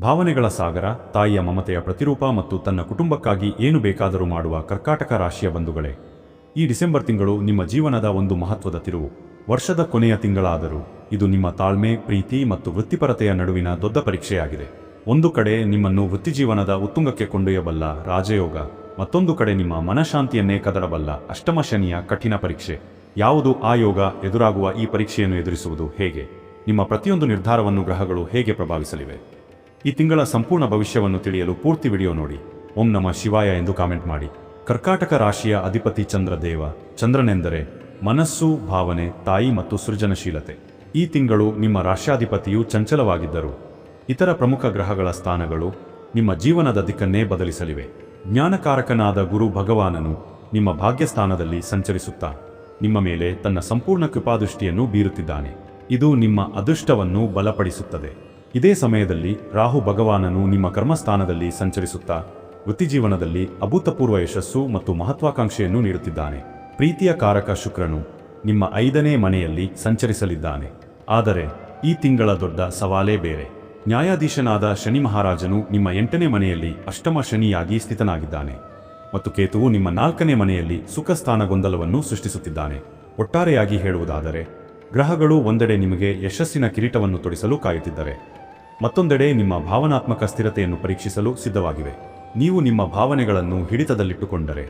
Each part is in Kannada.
ಭಾವನೆಗಳ ಸಾಗರ, ತಾಯಿಯ ಮಮತೆಯ ಪ್ರತಿರೂಪ ಮತ್ತು ತನ್ನ ಕುಟುಂಬಕ್ಕಾಗಿ ಏನು ಬೇಕಾದರೂ ಮಾಡುವ ಕರ್ಕಾಟಕ ರಾಶಿಯ ಬಂಧುಗಳೇ, ಈ ಡಿಸೆಂಬರ್ ತಿಂಗಳು ನಿಮ್ಮ ಜೀವನದ ಒಂದು ಮಹತ್ವದ ತಿರುವು. ವರ್ಷದ ಕೊನೆಯ ತಿಂಗಳಾದರೂ ಇದು ನಿಮ್ಮ ತಾಳ್ಮೆ, ಪ್ರೀತಿ ಮತ್ತು ವೃತ್ತಿಪರತೆಯ ನಡುವಿನ ದೊಡ್ಡ ಪರೀಕ್ಷೆಯಾಗಿದೆ. ಒಂದು ಕಡೆ ನಿಮ್ಮನ್ನು ವೃತ್ತಿಜೀವನದ ಉತ್ತುಂಗಕ್ಕೆ ಕೊಂಡೊಯ್ಯಬಲ್ಲ ರಾಜಯೋಗ, ಮತ್ತೊಂದು ಕಡೆ ನಿಮ್ಮ ಮನಃಶಾಂತಿಯನ್ನೇ ಕದಡಬಲ್ಲ ಅಷ್ಟಮ ಶನಿಯ ಕಠಿಣ ಪರೀಕ್ಷೆ. ಯಾವುದು ಆ ಯೋಗ ಎದುರಾಗುವ ಈ ಪರೀಕ್ಷೆಯನ್ನು ಎದುರಿಸುವುದು ಹೇಗೆ? ನಿಮ್ಮ ಪ್ರತಿಯೊಂದು ನಿರ್ಧಾರವನ್ನು ಗ್ರಹಗಳು ಹೇಗೆ ಪ್ರಭಾವಿಸಲಿವೆ? ಈ ತಿಂಗಳ ಸಂಪೂರ್ಣ ಭವಿಷ್ಯವನ್ನು ತಿಳಿಯಲು ಪೂರ್ತಿ ವಿಡಿಯೋ ನೋಡಿ. ಓಂ ನಮ ಶಿವಾಯ ಎಂದು ಕಾಮೆಂಟ್ ಮಾಡಿ. ಕರ್ಕಾಟಕ ರಾಶಿಯ ಅಧಿಪತಿ ಚಂದ್ರ ದೇವ, ಚಂದ್ರನೆಂದರೆ ಮನಸ್ಸು, ಭಾವನೆ, ತಾಯಿ ಮತ್ತು ಸೃಜನಶೀಲತೆ. ಈ ತಿಂಗಳು ನಿಮ್ಮ ರಾಷ್ಟ್ರಾಧಿಪತಿಯು ಚಂಚಲವಾಗಿದ್ದರು. ಇತರ ಪ್ರಮುಖ ಗ್ರಹಗಳ ಸ್ಥಾನಗಳು ನಿಮ್ಮ ಜೀವನದ ದಿಕ್ಕನ್ನೇ ಬದಲಿಸಲಿವೆ. ಜ್ಞಾನಕಾರಕನಾದ ಗುರು ಭಗವಾನನು ನಿಮ್ಮ ಭಾಗ್ಯಸ್ಥಾನದಲ್ಲಿ ಸಂಚರಿಸುತ್ತಾ, ನಿಮ್ಮ ಮೇಲೆ ತನ್ನ ಸಂಪೂರ್ಣ ಕೃಪಾದೃಷ್ಟಿಯನ್ನು ಬೀರುತ್ತಿದ್ದಾನೆ. ಇದು ನಿಮ್ಮ ಅದೃಷ್ಟವನ್ನು ಬಲಪಡಿಸುತ್ತದೆ. ಇದೇ ಸಮಯದಲ್ಲಿ ರಾಹು ಭಗವಾನನು ನಿಮ್ಮ ಕರ್ಮಸ್ಥಾನದಲ್ಲಿ ಸಂಚರಿಸುತ್ತಾ ವೃತ್ತಿಜೀವನದಲ್ಲಿ ಅಭೂತಪೂರ್ವ ಯಶಸ್ಸು ಮತ್ತು ಮಹತ್ವಾಕಾಂಕ್ಷೆಯನ್ನು ನೀಡುತ್ತಿದ್ದಾನೆ. ಪ್ರೀತಿಯ ಕಾರಕ ಶುಕ್ರನು ನಿಮ್ಮ ಐದನೇ ಮನೆಯಲ್ಲಿ ಸಂಚರಿಸಲಿದ್ದಾನೆ. ಆದರೆ ಈ ತಿಂಗಳ ದೊಡ್ಡ ಸವಾಲೇ ಬೇರೆ. ನ್ಯಾಯಾಧೀಶನಾದ ಶನಿ ಮಹಾರಾಜನು ನಿಮ್ಮ ಎಂಟನೇ ಮನೆಯಲ್ಲಿ ಅಷ್ಟಮ ಶನಿಯಾಗಿ ಸ್ಥಿತನಾಗಿದ್ದಾನೆ ಮತ್ತು ಕೇತುವು ನಿಮ್ಮ ನಾಲ್ಕನೇ ಮನೆಯಲ್ಲಿ ಸುಖಸ್ಥಾನ ಗೊಂದಲವನ್ನು ಸೃಷ್ಟಿಸುತ್ತಿದ್ದಾನೆ. ಒಟ್ಟಾರೆಯಾಗಿ ಹೇಳುವುದಾದರೆ, ಗ್ರಹಗಳು ಒಂದೆಡೆ ನಿಮಗೆ ಯಶಸ್ಸಿನ ಕಿರೀಟವನ್ನು ತೊಡಿಸಲು ಕಾಯುತ್ತಿದ್ದರೆ ಮತ್ತೊಂದೆಡೆ ನಿಮ್ಮ ಭಾವನಾತ್ಮಕ ಸ್ಥಿರತೆಯನ್ನು ಪರೀಕ್ಷಿಸಲು ಸಿದ್ಧವಾಗಿವೆ. ನೀವು ನಿಮ್ಮ ಭಾವನೆಗಳನ್ನು ಹಿಡಿತದಲ್ಲಿಟ್ಟುಕೊಂಡರೆ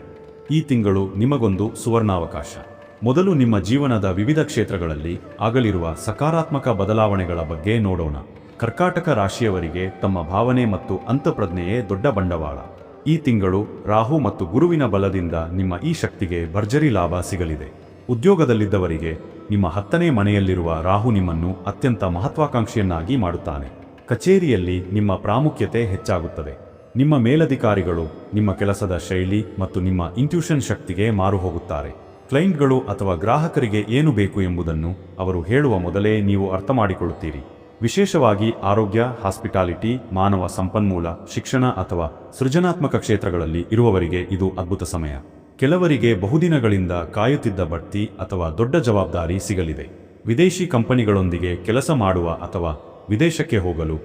ಈ ತಿಂಗಳು ನಿಮಗೊಂದು ಸುವರ್ಣಾವಕಾಶ. ಮೊದಲು ನಿಮ್ಮ ಜೀವನದ ವಿವಿಧ ಕ್ಷೇತ್ರಗಳಲ್ಲಿ ಆಗಲಿರುವ ಸಕಾರಾತ್ಮಕ ಬದಲಾವಣೆಗಳ ಬಗ್ಗೆ ನೋಡೋಣ. ಕರ್ಕಾಟಕ ರಾಶಿಯವರಿಗೆ ತಮ್ಮ ಭಾವನೆ ಮತ್ತು ಅಂತಃಪ್ರಜ್ಞೆಯೇ ದೊಡ್ಡ ಬಂಡವಾಳ. ಈ ತಿಂಗಳು ರಾಹು ಮತ್ತು ಗುರುವಿನ ಬಲದಿಂದ ನಿಮ್ಮ ಈ ಶಕ್ತಿಗೆ ಭರ್ಜರಿ ಲಾಭ ಸಿಗಲಿದೆ. ಉದ್ಯೋಗದಲ್ಲಿದ್ದವರಿಗೆ ನಿಮ್ಮ ಹತ್ತನೇ ಮನೆಯಲ್ಲಿರುವ ರಾಹು ನಿಮ್ಮನ್ನು ಅತ್ಯಂತ ಮಹತ್ವಾಕಾಂಕ್ಷೆಯನ್ನಾಗಿ ಮಾಡುತ್ತಾನೆ. ಕಚೇರಿಯಲ್ಲಿ ನಿಮ್ಮ ಪ್ರಾಮುಖ್ಯತೆ ಹೆಚ್ಚಾಗುತ್ತದೆ. ನಿಮ್ಮ ಮೇಲಧಿಕಾರಿಗಳು, ನಿಮ್ಮ ಕೆಲಸದ ಶೈಲಿ ಮತ್ತು ನಿಮ್ಮ ಇಂಟ್ಯೂಷನ್ ಶಕ್ತಿಗೆ ಮಾರು ಹೋಗುತ್ತಾರೆ ಕ್ಲೈಂಟ್ಗಳು ಅಥವಾ ಗ್ರಾಹಕರಿಗೆ ಏನು ಬೇಕು ಎಂಬುದನ್ನು ಅವರು ಹೇಳುವ ಮೊದಲೇ ನೀವು ಅರ್ಥ ಮಾಡಿಕೊಳ್ಳುತ್ತೀರಿ ವಿಶೇಷವಾಗಿ ಆರೋಗ್ಯ, ಹಾಸ್ಪಿಟಾಲಿಟಿ, ಮಾನವ ಸಂಪನ್ಮೂಲ, ಶಿಕ್ಷಣ ಅಥವಾ ಸೃಜನಾತ್ಮಕ ಕ್ಷೇತ್ರಗಳಲ್ಲಿ ಇರುವವರಿಗೆ ಇದು ಅದ್ಭುತ ಸಮಯ. ಕೆಲವರಿಗೆ ಬಹುದಿನಗಳಿಂದ ಕಾಯುತ್ತಿದ್ದ ಬಡ್ತಿ ಅಥವಾ ದೊಡ್ಡ ಜವಾಬ್ದಾರಿ ಸಿಗಲಿದೆ. ವಿದೇಶಿ ಕಂಪನಿಗಳೊಂದಿಗೆ ಕೆಲಸ ಮಾಡುವ ಅಥವಾ ವಿದೇಶಕ್ಕೆ ಹೋಗಲು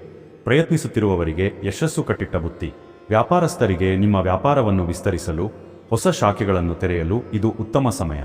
ಪ್ರಯತ್ನಿಸುತ್ತಿರುವವರಿಗೆ ಯಶಸ್ಸು ಕಟ್ಟಿಟ್ಟ ಬುತ್ತಿ. ವ್ಯಾಪಾರಸ್ಥರಿಗೆ ನಿಮ್ಮ ವ್ಯಾಪಾರವನ್ನು ವಿಸ್ತರಿಸಲು, ಹೊಸ ಶಾಖೆಗಳನ್ನು ತೆರೆಯಲು ಇದು ಉತ್ತಮ ಸಮಯ.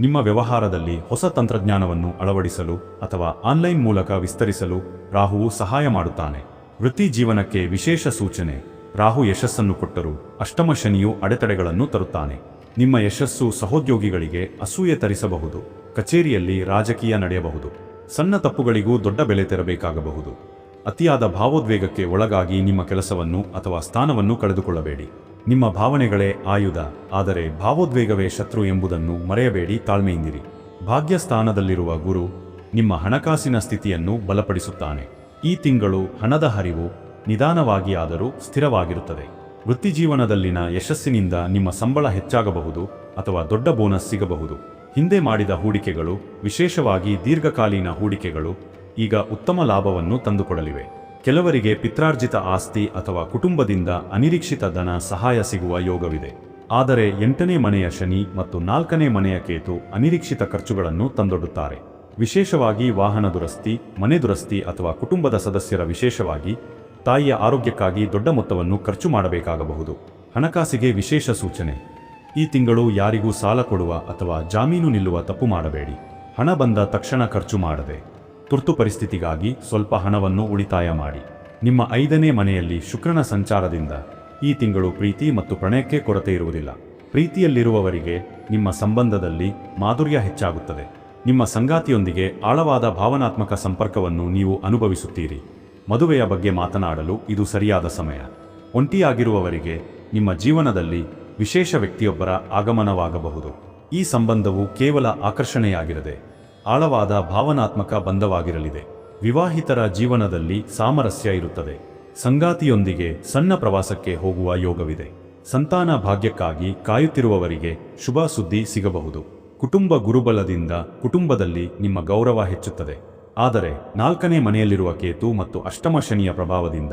ನಿಮ್ಮ ವ್ಯವಹಾರದಲ್ಲಿ ಹೊಸ ತಂತ್ರಜ್ಞಾನವನ್ನು ಅಳವಡಿಸಲು ಅಥವಾ ಆನ್ಲೈನ್ ಮೂಲಕ ವಿಸ್ತರಿಸಲು ರಾಹುವು ಸಹಾಯ ಮಾಡುತ್ತಾನೆ. ವೃತ್ತಿ ಜೀವನಕ್ಕೆ ವಿಶೇಷ ಸೂಚನೆ. ರಾಹು ಯಶಸ್ಸನ್ನು ಕೊಟ್ಟರೂ ಅಷ್ಟಮ ಶನಿಯು ಅಡೆತಡೆಗಳನ್ನು ತರುತ್ತಾನೆ. ನಿಮ್ಮ ಯಶಸ್ಸು ಸಹೋದ್ಯೋಗಿಗಳಿಗೆ ಅಸೂಯೆ ತರಿಸಬಹುದು. ಕಚೇರಿಯಲ್ಲಿ ರಾಜಕೀಯ ನಡೆಯಬಹುದು. ಸಣ್ಣ ತಪ್ಪುಗಳಿಗೂ ದೊಡ್ಡ ಬೆಲೆ ತೆರಬೇಕಾಗಬಹುದು. ಅತಿಯಾದ ಭಾವೋದ್ವೇಗಕ್ಕೆ ಒಳಗಾಗಿ ನಿಮ್ಮ ಕೆಲಸವನ್ನು ಅಥವಾ ಸ್ಥಾನವನ್ನು ಕಳೆದುಕೊಳ್ಳಬೇಡಿ. ನಿಮ್ಮ ಭಾವನೆಗಳೇ ಆಯುಧ, ಆದರೆ ಭಾವೋದ್ವೇಗವೇ ಶತ್ರು ಎಂಬುದನ್ನು ಮರೆಯಬೇಡಿ ತಾಳ್ಮೆಯಿಂದಿರಿ. ಭಾಗ್ಯಸ್ಥಾನದಲ್ಲಿರುವ ಗುರು ನಿಮ್ಮ ಹಣಕಾಸಿನ ಸ್ಥಿತಿಯನ್ನು ಬಲಪಡಿಸುತ್ತಾನೆ. ಈ ತಿಂಗಳು ಹಣದ ಹರಿವು ನಿಧಾನವಾಗಿ ಆದರೂ ಸ್ಥಿರವಾಗಿರುತ್ತದೆ. ವೃತ್ತಿಜೀವನದಲ್ಲಿನ ಯಶಸ್ಸಿನಿಂದ ನಿಮ್ಮ ಸಂಬಳ ಹೆಚ್ಚಾಗಬಹುದು ಅಥವಾ ದೊಡ್ಡ ಬೋನಸ್ ಸಿಗಬಹುದು. ಹಿಂದೆ ಮಾಡಿದ ಹೂಡಿಕೆಗಳು, ವಿಶೇಷವಾಗಿ ದೀರ್ಘಕಾಲೀನ ಹೂಡಿಕೆಗಳು, ಈಗ ಉತ್ತಮ ಲಾಭವನ್ನು ತಂದುಕೊಡಲಿವೆ. ಕೆಲವರಿಗೆ ಪಿತ್ರಾರ್ಜಿತ ಆಸ್ತಿ ಅಥವಾ ಕುಟುಂಬದಿಂದ ಅನಿರೀಕ್ಷಿತ ಧನ ಸಹಾಯ ಸಿಗುವ ಯೋಗವಿದೆ. ಆದರೆ ಎಂಟನೇ ಮನೆಯ ಶನಿ ಮತ್ತು ನಾಲ್ಕನೇ ಮನೆಯ ಕೇತು ಅನಿರೀಕ್ಷಿತ ಖರ್ಚುಗಳನ್ನು ತಂದೊಡ್ಡುತ್ತಾರೆ. ವಿಶೇಷವಾಗಿ ವಾಹನ ದುರಸ್ತಿ, ಮನೆ ದುರಸ್ತಿ ಅಥವಾ ಕುಟುಂಬದ ಸದಸ್ಯರ ವಿಶೇಷವಾಗಿ ತಾಯಿಯ ಆರೋಗ್ಯಕ್ಕಾಗಿ ದೊಡ್ಡ ಮೊತ್ತವನ್ನು ಖರ್ಚು ಮಾಡಬೇಕಾಗಬಹುದು. ಹಣಕಾಸಿಗೆ ವಿಶೇಷ ಸೂಚನೆ. ಈ ತಿಂಗಳು ಯಾರಿಗೂ ಸಾಲ ಕೊಡುವ ಅಥವಾ ಜಾಮೀನು ನಿಲ್ಲುವ ತಪ್ಪು ಮಾಡಬೇಡಿ. ಹಣ ಬಂದ ತಕ್ಷಣ ಖರ್ಚು ಮಾಡದೆ. ತುರ್ತು ಪರಿಸ್ಥಿತಿಗಾಗಿ ಸ್ವಲ್ಪ ಹಣವನ್ನು ಉಳಿತಾಯ ಮಾಡಿ. ನಿಮ್ಮ ಐದನೇ ಮನೆಯಲ್ಲಿ ಶುಕ್ರನ ಸಂಚಾರದಿಂದ ಈ ತಿಂಗಳು ಪ್ರೀತಿ ಮತ್ತು ಪ್ರಣಯಕ್ಕೆ ಕೊರತೆ ಇರುವುದಿಲ್ಲ. ಪ್ರೀತಿಯಲ್ಲಿರುವವರಿಗೆ ನಿಮ್ಮ ಸಂಬಂಧದಲ್ಲಿ ಮಾಧುರ್ಯ ಹೆಚ್ಚಾಗುತ್ತದೆ. ನಿಮ್ಮ ಸಂಗಾತಿಯೊಂದಿಗೆ ಆಳವಾದ ಭಾವನಾತ್ಮಕ ಸಂಪರ್ಕವನ್ನು ನೀವು ಅನುಭವಿಸುತ್ತೀರಿ. ಮದುವೆಯ ಬಗ್ಗೆ ಮಾತನಾಡಲು ಇದು ಸರಿಯಾದ ಸಮಯ. ಒಂಟಿಯಾಗಿರುವವರಿಗೆ ನಿಮ್ಮ ಜೀವನದಲ್ಲಿ ವಿಶೇಷ ವ್ಯಕ್ತಿಯೊಬ್ಬರ ಆಗಮನವಾಗಬಹುದು. ಈ ಸಂಬಂಧವು ಕೇವಲ ಆಕರ್ಷಣೆಯಾಗಿರದೆ, ಆಳವಾದ ಭಾವನಾತ್ಮಕ ಬಂಧವಾಗಿರಲಿದೆ. ವಿವಾಹಿತರ ಜೀವನದಲ್ಲಿ ಸಾಮರಸ್ಯ ಇರುತ್ತದೆ. ಸಂಗಾತಿಯೊಂದಿಗೆ ಸಣ್ಣ ಪ್ರವಾಸಕ್ಕೆ ಹೋಗುವ ಯೋಗವಿದೆ. ಸಂತಾನ ಭಾಗ್ಯಕ್ಕಾಗಿ ಕಾಯುತ್ತಿರುವವರಿಗೆ ಶುಭ ಸುದ್ದಿ ಸಿಗಬಹುದು. ಕುಟುಂಬ ಗುರುಬಲದಿಂದ ಕುಟುಂಬದಲ್ಲಿ ನಿಮ್ಮ ಗೌರವ ಹೆಚ್ಚುತ್ತದೆ. ಆದರೆ ನಾಲ್ಕನೇ ಮನೆಯಲ್ಲಿರುವ ಕೇತು ಮತ್ತು ಅಷ್ಟಮ ಶನಿಯ ಪ್ರಭಾವದಿಂದ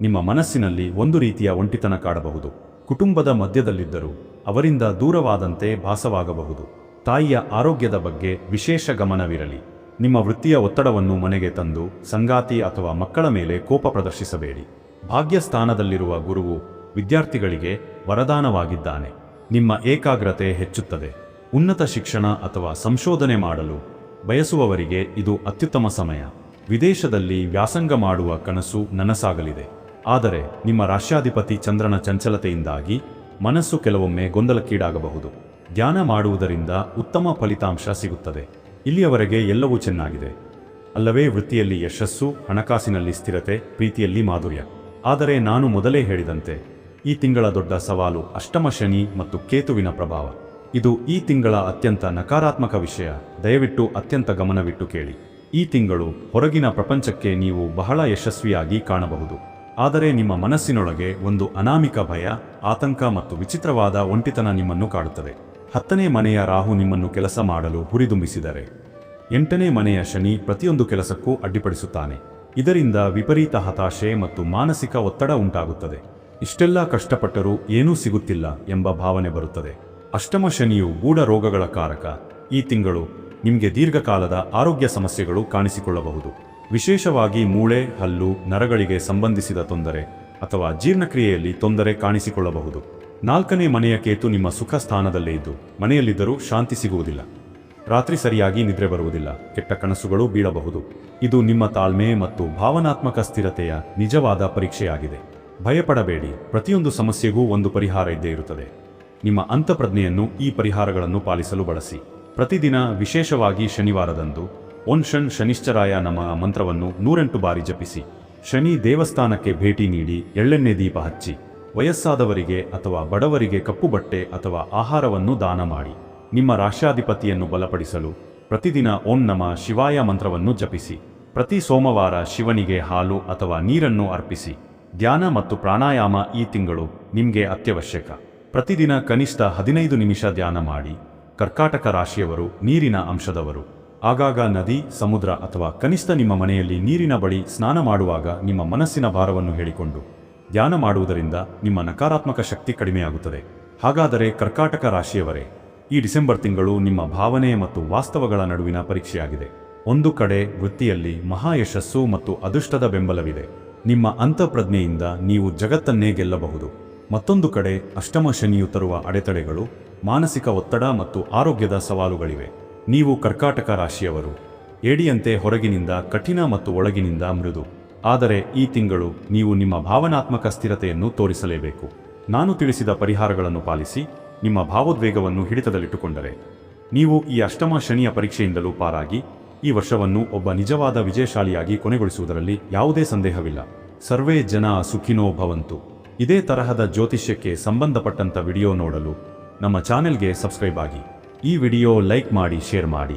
ನಿಮ್ಮ ಮನಸ್ಸಿನಲ್ಲಿ ಒಂದು ರೀತಿಯ ಒಂಟಿತನ ಕಾಡಬಹುದು. ಕುಟುಂಬದ ಮಧ್ಯದಲ್ಲಿದ್ದರೂ ಅವರಿಂದ ದೂರವಾದಂತೆ ಭಾಸವಾಗಬಹುದು. ತಾಯಿಯ ಆರೋಗ್ಯದ ಬಗ್ಗೆ ವಿಶೇಷ ಗಮನವಿರಲಿ. ನಿಮ್ಮ ವೃತ್ತಿಯ ಒತ್ತಡವನ್ನು ಮನೆಗೆ ತಂದು ಸಂಗಾತಿ ಅಥವಾ ಮಕ್ಕಳ ಮೇಲೆ ಕೋಪ ಪ್ರದರ್ಶಿಸಬೇಡಿ. ಭಾಗ್ಯಸ್ಥಾನದಲ್ಲಿರುವ ಗುರುವು ವಿದ್ಯಾರ್ಥಿಗಳಿಗೆ ವರದಾನವಾಗಿದ್ದಾನೆ. ನಿಮ್ಮ ಏಕಾಗ್ರತೆ ಹೆಚ್ಚುತ್ತದೆ. ಉನ್ನತ ಶಿಕ್ಷಣ ಅಥವಾ ಸಂಶೋಧನೆ ಮಾಡಲು ಬಯಸುವವರಿಗೆ ಇದು ಅತ್ಯುತ್ತಮ ಸಮಯ. ವಿದೇಶದಲ್ಲಿ ವ್ಯಾಸಂಗ ಮಾಡುವ ಕನಸು ನನಸಾಗಲಿದೆ. ಆದರೆ ನಿಮ್ಮ ರಾಷ್ಟ್ರಾಧಿಪತಿ ಚಂದ್ರನ ಚಂಚಲತೆಯಿಂದಾಗಿ ಮನಸ್ಸು ಕೆಲವೊಮ್ಮೆ ಗೊಂದಲಕ್ಕೀಡಾಗಬಹುದು. ಧ್ಯಾನ ಮಾಡುವುದರಿಂದ ಉತ್ತಮ ಫಲಿತಾಂಶ ಸಿಗುತ್ತದೆ. ಇಲ್ಲಿಯವರೆಗೆ ಎಲ್ಲವೂ ಚೆನ್ನಾಗಿದೆ. ಅಲ್ಲವೇ ವೃತ್ತಿಯಲ್ಲಿ ಯಶಸ್ಸು, ಹಣಕಾಸಿನಲ್ಲಿ ಸ್ಥಿರತೆ, ಪ್ರೀತಿಯಲ್ಲಿ ಮಾಧುರ್ಯ. ಆದರೆ ನಾನು ಮೊದಲೇ ಹೇಳಿದಂತೆ, ಈ ತಿಂಗಳ ದೊಡ್ಡ ಸವಾಲು ಅಷ್ಟಮ ಶನಿ ಮತ್ತು ಕೇತುವಿನ ಪ್ರಭಾವ. ಇದು ಈ ತಿಂಗಳ ಅತ್ಯಂತ ನಕಾರಾತ್ಮಕ ವಿಷಯ. ದಯವಿಟ್ಟು ಅತ್ಯಂತ ಗಮನವಿಟ್ಟು ಕೇಳಿ. ಈ ತಿಂಗಳು ಹೊರಗಿನ ಪ್ರಪಂಚಕ್ಕೆ ನೀವು ಬಹಳ ಯಶಸ್ವಿಯಾಗಿ ಕಾಣಬಹುದು. ಆದರೆ ನಿಮ್ಮ ಮನಸ್ಸಿನೊಳಗೆ ಒಂದು ಅನಾಮಿಕ ಭಯ, ಆತಂಕ ಮತ್ತು ವಿಚಿತ್ರವಾದ ಒಂಟಿತನ ನಿಮ್ಮನ್ನು ಕಾಡುತ್ತದೆ. ಹತ್ತನೇ ಮನೆಯ ರಾಹು ನಿಮ್ಮನ್ನು ಕೆಲಸ ಮಾಡಲು ಹುರಿದುಂಬಿಸಿದರೆ. ಎಂಟನೇ ಮನೆಯ ಶನಿ ಪ್ರತಿಯೊಂದು ಕೆಲಸಕ್ಕೂ ಅಡ್ಡಿಪಡಿಸುತ್ತಾನೆ. ಇದರಿಂದ ವಿಪರೀತ ಹತಾಶೆ ಮತ್ತು ಮಾನಸಿಕ ಒತ್ತಡ ಉಂಟಾಗುತ್ತದೆ. ಇಷ್ಟೆಲ್ಲ ಕಷ್ಟಪಟ್ಟರೂ ಏನೂ ಸಿಗುತ್ತಿಲ್ಲ ಎಂಬ ಭಾವನೆ ಬರುತ್ತದೆ. ಅಷ್ಟಮ ಶನಿಯು ಗೂಢ ರೋಗಗಳ ಕಾರಕ. ಈ ತಿಂಗಳು ನಿಮಗೆ ದೀರ್ಘಕಾಲದ ಆರೋಗ್ಯ ಸಮಸ್ಯೆಗಳು ಕಾಣಿಸಿಕೊಳ್ಳಬಹುದು. ವಿಶೇಷವಾಗಿ ಮೂಳೆ, ಹಲ್ಲು, ನರಗಳಿಗೆ ಸಂಬಂಧಿಸಿದ ತೊಂದರೆ ಅಥವಾ ಜೀರ್ಣಕ್ರಿಯೆಯಲ್ಲಿ ತೊಂದರೆ ಕಾಣಿಸಿಕೊಳ್ಳಬಹುದು. ನಾಲ್ಕನೇ ಮನೆಯ ಕೇತು ನಿಮ್ಮ ಸುಖ ಸ್ಥಾನದಲ್ಲೇ ಇದ್ದು, ಮನೆಯಲ್ಲಿದ್ದರೂ ಶಾಂತಿ ಸಿಗುವುದಿಲ್ಲ. ರಾತ್ರಿ ಸರಿಯಾಗಿ ನಿದ್ರೆ ಬರುವುದಿಲ್ಲ, ಕೆಟ್ಟ ಕನಸುಗಳು ಬೀಳಬಹುದು. ಇದು ನಿಮ್ಮ ತಾಳ್ಮೆ ಮತ್ತು ಭಾವನಾತ್ಮಕ ಸ್ಥಿರತೆಯ ನಿಜವಾದ ಪರೀಕ್ಷೆಯಾಗಿದೆ. ಭಯಪಡಬೇಡಿ, ಪ್ರತಿಯೊಂದು ಸಮಸ್ಯೆಗೂ ಒಂದು ಪರಿಹಾರ ಇದ್ದೇ ಇರುತ್ತದೆ. ನಿಮ್ಮ ಅಂತಃಪ್ರಜ್ಞೆಯನ್ನು ಈ ಪರಿಹಾರಗಳನ್ನು ಪಾಲಿಸಲು ಬಳಸಿ. ಪ್ರತಿದಿನ, ವಿಶೇಷವಾಗಿ ಶನಿವಾರದಂದು ಒನ್ ಶನ್ ಶನಿಶ್ಚರಾಯ ನಮ್ಮ ಮಂತ್ರವನ್ನು ನೂರೆಂಟು ಬಾರಿ ಜಪಿಸಿ. ಶನಿ ದೇವಸ್ಥಾನಕ್ಕೆ ಭೇಟಿ ನೀಡಿ ಎಳ್ಳೆಣ್ಣೆ ದೀಪ ಹಚ್ಚಿ. ವಯಸ್ಸಾದವರಿಗೆ ಅಥವಾ ಬಡವರಿಗೆ ಕಪ್ಪು ಬಟ್ಟೆ ಅಥವಾ ಆಹಾರವನ್ನು ದಾನ ಮಾಡಿ. ನಿಮ್ಮ ರಾಷ್ಟ್ರಾಧಿಪತಿಯನ್ನು ಬಲಪಡಿಸಲು ಪ್ರತಿದಿನ ಓಂ ನಮ ಶಿವಾಯ ಮಂತ್ರವನ್ನು ಜಪಿಸಿ. ಪ್ರತಿ ಸೋಮವಾರ ಶಿವನಿಗೆ ಹಾಲು ಅಥವಾ ನೀರನ್ನು ಅರ್ಪಿಸಿ. ಧ್ಯಾನ ಮತ್ತು ಪ್ರಾಣಾಯಾಮ ಈ ತಿಂಗಳು ನಿಮಗೆ ಅತ್ಯವಶ್ಯಕ. ಪ್ರತಿದಿನ ಕನಿಷ್ಠ ಹದಿನೈದು ನಿಮಿಷ ಧ್ಯಾನ ಮಾಡಿ. ಕರ್ಕಾಟಕ ರಾಶಿಯವರು ನೀರಿನ ಅಂಶದವರು. ಆಗಾಗ ನದಿ, ಸಮುದ್ರ ಅಥವಾ ಕನಿಷ್ಠ ನಿಮ್ಮ ಮನೆಯಲ್ಲಿ ನೀರಿನ ಬಳಿ ಸ್ನಾನ ಮಾಡುವಾಗ ನಿಮ್ಮ ಮನಸ್ಸಿನ ಭಾರವನ್ನು ಹೇಳಿಕೊಂಡು ಧ್ಯಾನ ಮಾಡುವುದರಿಂದ ನಿಮ್ಮ ನಕಾರಾತ್ಮಕ ಶಕ್ತಿ ಕಡಿಮೆಯಾಗುತ್ತದೆ. ಹಾಗಾದರೆ ಕರ್ಕಾಟಕ ರಾಶಿಯವರೇ, ಈ ಡಿಸೆಂಬರ್ ತಿಂಗಳು ನಿಮ್ಮ ಭಾವನೆ ಮತ್ತು ವಾಸ್ತವಗಳ ನಡುವಿನ ಪರೀಕ್ಷೆಯಾಗಿದೆ. ಒಂದು ಕಡೆ ವೃತ್ತಿಯಲ್ಲಿ ಮಹಾ ಯಶಸ್ಸು ಮತ್ತು ಅದೃಷ್ಟದ ಬೆಂಬಲವಿದೆ. ನಿಮ್ಮ ಅಂತಃಪ್ರಜ್ಞೆಯಿಂದ ನೀವು ಜಗತ್ತನ್ನೇ ಗೆಲ್ಲಬಹುದು. ಮತ್ತೊಂದು ಕಡೆ ಅಷ್ಟಮ ಶನಿಯು ತರುವ ಅಡೆತಡೆಗಳು, ಮಾನಸಿಕ ಒತ್ತಡ ಮತ್ತು ಆರೋಗ್ಯದ ಸವಾಲುಗಳಿವೆ. ನೀವು ಕರ್ಕಾಟಕ ರಾಶಿಯವರು. ಏಡಿಯಂತೆ ಹೊರಗಿನಿಂದ, ಕಠಿಣ ಮತ್ತು ಒಳಗಿನಿಂದ ಮೃದು. ಆದರೆ ಈ ತಿಂಗಳು ನೀವು ನಿಮ್ಮ ಭಾವನಾತ್ಮಕ ಸ್ಥಿರತೆಯನ್ನು ತೋರಿಸಲೇಬೇಕು. ನಾನು ತಿಳಿಸಿದ ಪರಿಹಾರಗಳನ್ನು ಪಾಲಿಸಿ, ನಿಮ್ಮ ಭಾವೋದ್ವೇಗವನ್ನು ಹಿಡಿತದಲ್ಲಿಟ್ಟುಕೊಂಡರೆ. ನೀವು ಈ ಅಷ್ಟಮ ಶನಿಯ ಪರೀಕ್ಷೆಯಿಂದಲೂ ಪಾರಾಗಿ, ಈ ವರ್ಷವನ್ನು ಒಬ್ಬ ನಿಜವಾದ ವಿಜಯಶಾಲಿಯಾಗಿ ಕೊನೆಗೊಳಿಸುವುದರಲ್ಲಿ ಯಾವುದೇ ಸಂದೇಹವಿಲ್ಲ. ಸರ್ವೇ ಜನ ಸುಖಿನೋ ಭವಂತು. ಇದೇ ತರಹದ ಜ್ಯೋತಿಷ್ಯಕ್ಕೆ ಸಂಬಂಧಪಟ್ಟಂಥ ವಿಡಿಯೋ ನೋಡಲು ನಮ್ಮ ಚಾನೆಲ್ಗೆ ಸಬ್ಸ್ಕ್ರೈಬ್ ಆಗಿ. ಈ ವಿಡಿಯೋ ಲೈಕ್ ಮಾಡಿ ಶೇರ್ ಮಾಡಿ.